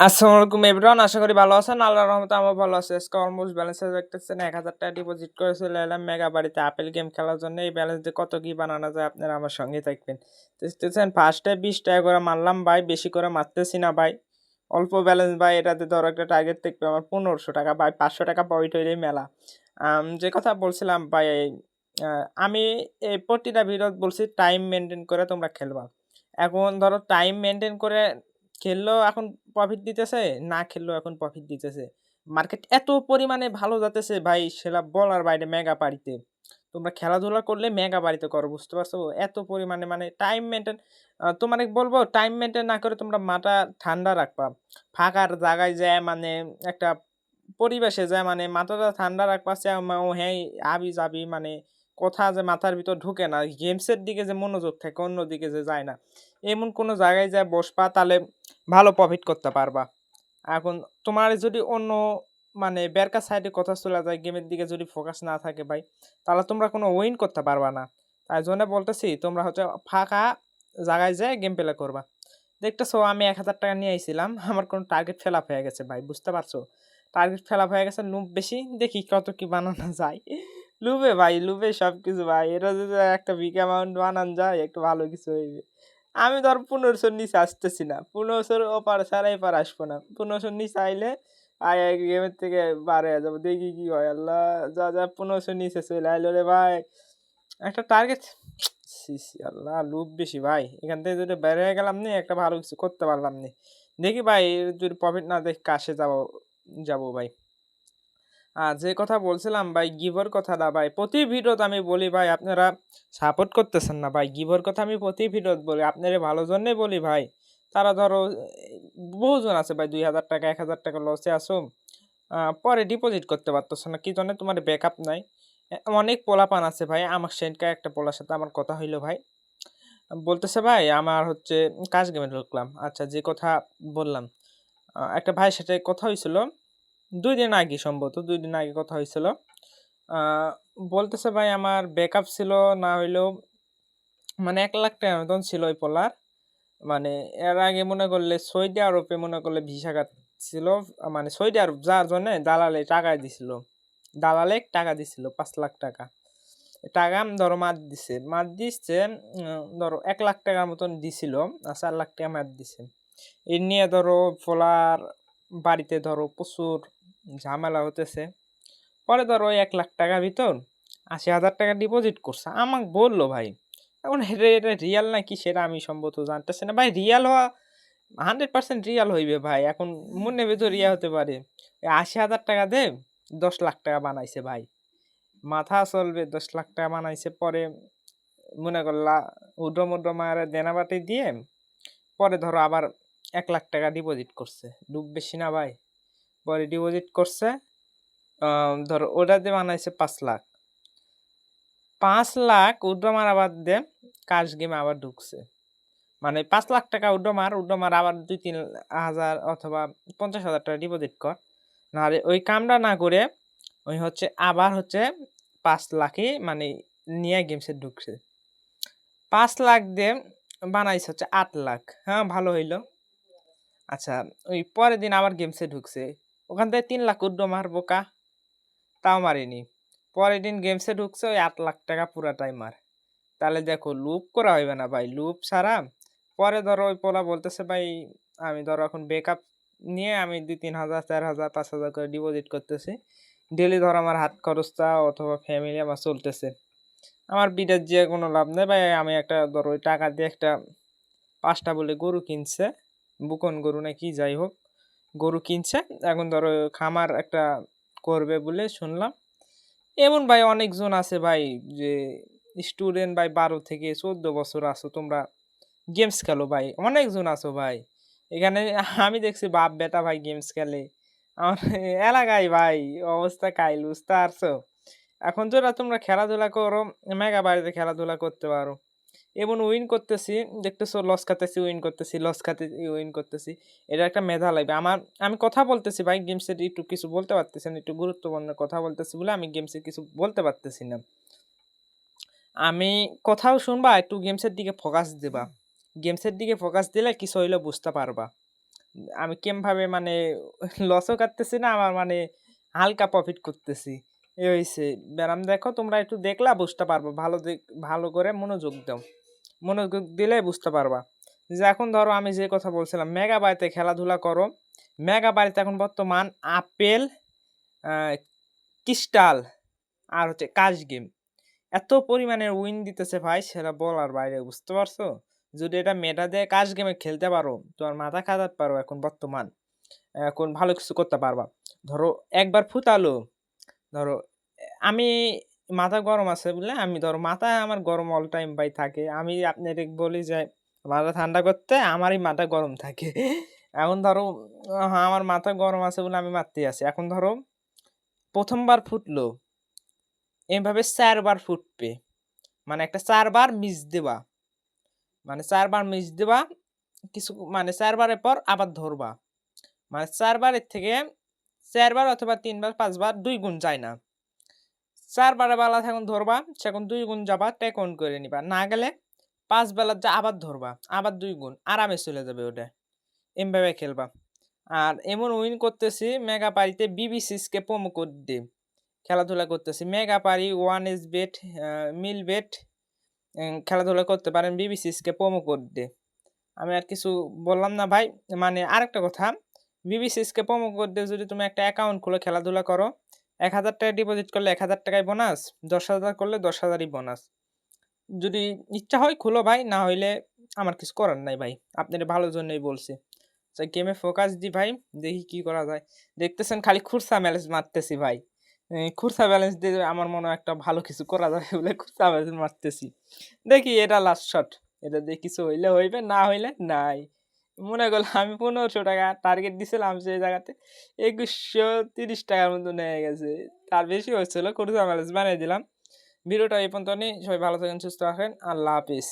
আসসালামু আলাইকুম আশা করি ভালো আছেন। আল্লাহর রহমতে আমার ভালো আছে। আজকে অলমোস্ট ব্যালেন্স দেখতেছেন, এক হাজার টাকা ডিপোজিট করে এলাম মেগা বাড়িতে আপেল গেম খেলার জন্য। এই ব্যালেন্স দিয়ে কত কি বানানো যায় আপনারা আমার সঙ্গে থাকবেন। দেখতেছেন ফার্স্টে বিশ টাকা করে মারলাম ভাই, বেশি করে মারতেছি না ভাই। অল্প ব্যালেন্স ভাই এটাতে ধরো একটা টার্গেট থাকবে আমার পনেরোশো টাকা, ভাই পাঁচশো টাকা পয়েন্ট হইলেই মেলা। যে কথা বলছিলাম ভাই আমি এই প্রতিটা ভিডিও বলছি টাইম মেনটেন করে তোমরা খেলবা। এখন ধরো টাইম মেনটেন করে খেললেও এখন প্রফিট দিতেছে, না খেললেও এখন প্রফিট দিতেছে। মার্কেট এত পরিমাণে ভালো যাতেছে ভাই, সেটা বলার বাইরে মেগা বাড়িতে। তোমরা খেলাধুলা করলে মেগা বাড়িতে করো, বুঝতে পারছ? এত পরিমাণে মানে টাইম মেনটেন তোমার বলব টাইম মেনটেন না করে তোমরা মাথা ঠান্ডা রাখবা। ফাঁকার জায়গায় যায় মানে একটা পরিবেশে যায় মানে মাথাটা ঠান্ডা রাখবা হ্যাঁ আবি যাবি মানে কথা যে মাথার ভিতর ঢুকে না, গেমসের দিকে যে মনোযোগ থাকে অন্য দিকে যে যায় না, এমন কোনো জায়গায় যায় বসবা তাহলে ভালো প্রফিট করতে পারবা। এখন তোমার যদি অন্য মানে বেরকা সাইডে কথা চলে যায়, গেমের দিকে যদি ফোকাস না থাকে ভাই, তাহলে তোমরা কোনো উইন করতে পারবা না। তাই জন্য বলতেছি, তোমরা হচ্ছে ফাঁকা জায়গায় যেয়ে গেম প্লে করবা। দেখতেছো আমি এক হাজার টাকা নিয়ে আইছিলাম, আমার কোনো টার্গেট ফেল হয়ে গেছে ভাই, বুঝতে পারছ? টার্গেট ফেল হয়ে গেছে লুপ বেশি, দেখি কত কি বানানো যায়। লুবে ভাই, লুবে সব কিছু ভাই এটা যদি একটা বিগ অ্যামাউন্ট বানান যায়, একটু ভালো কিছু হইবে। আমি ধর পনেরোশোর নিচে আসতেছি না। পনেরোশোর ওপার ছাড়া এপার আসব না। পনেরোশোর নিচে আইলে, আয় গেমের থেকে বার হয়ে যাব। দেখি কি হয়। আল্লাহ, যা যা পনেরোশোর নিচে চলে আইলো রে ভাই। একটা টার্গেট আল্লাহ লুপ বেশি ভাই। এখান থেকে যদি বের হয়ে গেলাম নি, একটা ভালো কিছু করতে পারলাম নি। দেখি ভাই যদি প্রফিট না দেখি কাশে যাব যাব ভাই। যে কথা বলছিলাম, ভাই গিভর কথাটা ভাই, প্রতি ভিডিওতে আমি বলি, ভাই, আপনারা সাপোর্ট করতেছেন না, ভাই গিভর কথা আমি প্রতি ভিডিওতে বলি, আপনারা ভালো জন্যে বলি, ভাই, তারা ধরো, বহুজন আছে, ভাই, দুই হাজার টাকা, এক হাজার টাকা লসে আসো পরে ডিপোজিট করতে পারতেছো না, কি জন্য তোমার ব্যাকআপ নাই? অনেক পোলাপান আছে, ভাই, আমার সেনকা একটা পোলার সাথে আমার কথা হইল, ভাই, বলতেছে, ভাই, আমার হচ্ছে কাজ গেমে ঢুকলাম আচ্ছা যে কথা বললাম একটা ভাইয়ের সাথে কথা হয়েছিল দুই দিন আগে সম্ভবত, দুই দিন আগে কথা হয়েছিল। বলতেছে ভাই আমার ব্যাকআপ ছিল, না হইলেও মানে এক লাখ টাকার মতন ছিল ওই পোলার। মানে এর আগে মনে করলে সৌদি আরবে মনে করলে ভিসা ছিল মানে সৌদি আরব যাওয়ার জন্য দালালে টাকা দিছিল। দালালে টাকা দিছিল, পাঁচ লাখ টাকা। টাকা ধরো মার দিছে মার দিচ্ছে ধরো এক লাখ টাকার মতন দিছিল আর চার লাখ টাকা মার দিছে। এই নিয়ে ধরো ফোলার বাড়িতে ধরো প্রচুর ঝামেলা হতেছে। পরে ধর ওই এক লাখ টাকার ভিতর আশি হাজার টাকা ডিপোজিট করছে। আমাকে বলল, ভাই, এখন এটা রিয়াল নাকি সেটা আমি সম্ভবত জানতেছি না। ভাই রিয়াল হওয়া হান্ড্রেড পার্সেন্ট রিয়াল হইবে ভাই। এখন মনে ভেতর রিয়া হতে পারে। আশি হাজার টাকা দে, দশ লাখ টাকা বানাইছে ভাই। মাথা চলবে, দশ লাখ টাকা বানাইছে। পরে মনে করলা উড্র মুড্র মায়ের দেনাবাটি দিয়ে, পরে ধরো আবার এক লাখ টাকা ডিপোজিট করছে। ডুব বেশি না ভাই। পরে ডিপোজিট করছে ধরো ওটা দিয়ে বানাইছে পাঁচ লাখ। পাঁচ লাখ মার আবার দিয়ে কাশ গেমে আবার ঢুকছে। মানে পাঁচ লাখ টাকা উড্র মার আবার দুই তিন হাজার অথবা পঞ্চাশ হাজার টাকা ডিপোজিট কর। নাহলে ওই কামটা না করে ওই হচ্ছে আবার হচ্ছে পাঁচ লাখে মানে নিয়ে গেমসে ঢুকছে। পাঁচ লাখ দিয়ে বানাইছে হচ্ছে আট লাখ। হ্যাঁ ভালো হইল। আচ্ছা ওই পরের দিন আবার গেমসে ঢুকছে। ওখান থেকে তিন লাখ উড্র মার বোকা তাও মারিনি। পরের দিন গেমসে ঢুকছে, ওই আট লাখ টাকা পুরাটাই মার। তাহলে দেখো লুপ করা হইবে না ভাই। লুপ ছাড়া পরে ধরো ওই পোলা বলতেছে, ভাই, আমি ধরো এখন বেকআপ নিয়ে আমি দুই তিন হাজার, চার হাজার, পাঁচ হাজার করে ডিপোজিট করতেছি। ডেলি ধরো আমার হাত খরচটা অথবা ফ্যামিলি আমার চলতেছে। আমার বিদেশ যে কোনো লাভ নেই ভাই। আমি একটা ধরো ওই টাকা দিয়ে একটা পাঁচটা বলে গরু কিনছে। বুকন গরু না কি যাই হোক। গরু কিনছে। এখন ধরো খামার একটা করবে বলে শুনলাম। এমন ভাই অনেকজন আছে ভাই যে স্টুডেন্ট ভাই বারো থেকে চোদ্দ বছর আছো, তোমরা গেমস খেলো ভাই। অনেকজন আছো ভাই। এখানে আমি দেখছি বাপ বেটা ভাই গেমস খেলে। আমার এলাকায় ভাই অবস্থা কাইল বুঝতে পারছ এখন যারা তোমরা খেলাধুলা করো মেগা বাড়িতে খেলাধুলা করতে পারো। এবং উইন করতেছি, দেখতেছো লস খাতেছি উইন করতেছি লস খাতে উইন করতেছি। এটা একটা মেধা লাগবে। আমার, আমি কথা বলতেছি ভাই গেমসের একটু কিছু বলতে পারতেছি না, একটু গুরুত্বপূর্ণ কথা বলতেছি বলে আমি গেমসে কিছু বলতে পারতেছি না। আমি কথাও শুনবা, একটু গেমসের দিকে ফোকাস দিবা। গেমসের দিকে ফোকাস দিলে কিছু হইলে বুঝতে পারবা। আমি কেমভাবে মানে লসও কাটতেছি না আমার মানে হালকা প্রফিট করতেছি। এই হয়েছে ব্যারাম দেখো, তোমরা একটু দেখলা, বুঝতে পারব। ভালো দিক, ভালো করে মনোযোগ দাও। মনোযোগ দিলে বুঝতে পারবা। যে এখন ধরো আমি যে কথা বলছিলাম মেগা বাড়িতে খেলাধুলা করো মেগা বাড়িতে এখন বর্তমান আপেল ক্রিস্টাল আর হচ্ছে কাশ গেম। এত পরিমাণের উইন দিতেছে ভাই, সেটা বলার বাইরে, বুঝতে পারছ? যদি এটা মেটা দিয়ে কাশ গেমে খেলতে পারো তোমার মাথা খাটাতে পারো এখন বর্তমান। এখন ভালো কিছু করতে পারবা। ধরো একবার ফুতালো ধরো, আমি মাথা গরম আছে বলে আমি ধরো মাথা আমার গরম অল টাইম ভাই থাকে। আমি আপনার বলি যে, মাথা ঠান্ডা করতে আমারই মাথা গরম থাকে। এখন ধরো হ্যাঁ আমার মাথা গরম আছে বলে আমি মারতেই আছি। এখন ধরো, প্রথমবার ফুটলো, এভাবে চারবার ফুটবে। মানে একটা চারবার মিস দেবা। মানে চারবার মিস দেবা, কিছু মানে চারবারের পর আবার ধরবা। মানে চারবারের থেকে চারবার অথবা তিনবার, পাঁচবার দুই গুণ যায় না। চারবারে বেলা এখন ধরবা, সেখন দুই গুণ যাবা টেকন করে নিবা। না গেলে পাঁচ বেলার যা আবার ধরবা, আবার দুই গুণ, আরামে চলে যাবে ওটা। এমভাবে খেলবা। আর এমন উইন করতেছি মেগা পারিতে বিবিসিসকে প্রোমো কোড দিয়ে। খেলাধুলা করতেছি Megapari one S bet Melbet খেলাধুলা করতে পারেন বিবিসিসকে প্রোমো কোড দিয়ে। আমি আর কিছু বললাম না ভাই মানে আরেকটা কথা বিবিসিসকে প্রোমো কোড দিয়ে যদি তুমি একটা অ্যাকাউন্ট খুলে খেলাধুলা করো এক হাজার টাকা ডিপোজিট করলে এক হাজার টাকায় বোনাস দশ হাজার করলে দশ হাজারই বোনাস যদি ইচ্ছা হয় খুলো ভাই, না হইলে আমার কিছু করার নাই ভাই। আপনার ভালোর জন্যই বলছি। গেমে ফোকাস দি ভাই, দেখি কি করা যায়। দেখতেছেন খালি খুরসা ম্যালেজ মারতেছি ভাই। খুরসা ব্যালেন্স দিয়ে আমার মনে একটা ভালো কিছু করা যাবে বলে খুরসা ব্যালেন্স মারতেছি। দেখি এটা লাস্ট শট এটা দিয়ে কিছু হইলে হইবে, না হইলে নাই। মনে করল আমি পনেরোশো টাকা টার্গেট দিছিলাম সেই জায়গাতে। একুশশো তিরিশ টাকার মতো নিয়ে গেছে। তার বেশি হচ্ছিল কুর্তা ম্যালেজ বানিয়ে দিলাম। ভিডিওটা এই পর্যন্ত নেই সবাই ভালো থাকেন, সুস্থ রাখেন আল্লাহ হাফিজ।